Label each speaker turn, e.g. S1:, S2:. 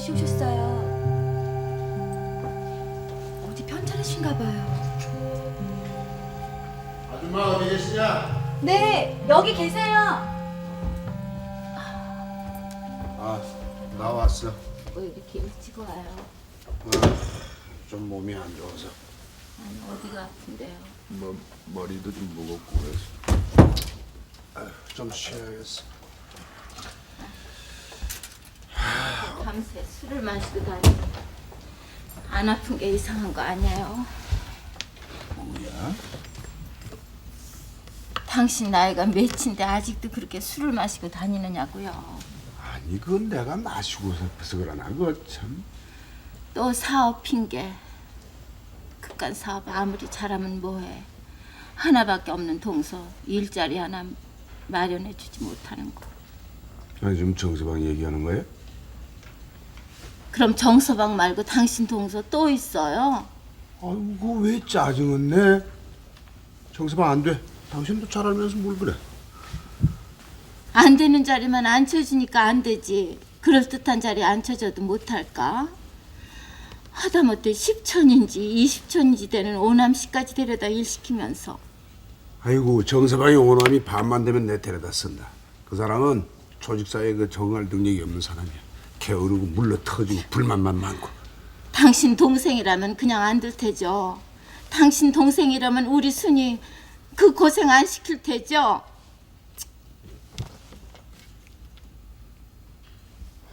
S1: 다시 오셨어요. 어디 편찮으신가 봐요.
S2: 아줌마 어디 계시냐?
S1: 네, 여기 계세요.
S2: 아 나 왔어.
S1: 뭐 이렇게 일찍 와요?
S2: 좀 몸이 안 좋아서.
S1: 아니 어디가 아픈데요?
S2: 뭐 머리도 좀 무겁고 그래서. 아휴, 좀 쉬어야겠어.
S1: 밤새 술을 마시고 다니고 안 아픈 게 이상한 거 아니에요?
S2: 뭐야?
S1: 당신 나이가 몇인데 아직도 그렇게 술을 마시고 다니느냐고요?
S2: 아니 그건 내가 마시고 싶어서 그러나 그거 참.
S1: 또 사업 핑계. 그깟 사업 아무리 잘하면 뭐해. 하나밖에 없는 동서 일자리 하나 마련해 주지 못하는 거.
S2: 아니 지금 정서방 얘기하는 거야?
S1: 그럼 정서방 말고 당신 동서 또 있어요?
S2: 아이고 왜 짜증은 내? 정서방 안 돼. 당신도 잘 알면서 뭘 그래?
S1: 안 되는 자리만 앉혀주니까 안 되지. 그럴듯한 자리에 앉혀줘도 못할까? 하다못해 10천인지 20천인지 되는 오남시까지 데려다 일시키면서
S2: 아이고 정서방이 오남이 반만 되면 내 데려다 쓴다. 그 사람은 조직사에 그 적응할 능력이 없는 사람이야. 게으르고 물러 터지고 불만만 많고.
S1: 당신 동생이라면 그냥 안 둘 테죠. 당신 동생이라면 우리 순이 그 고생 안 시킬 테죠.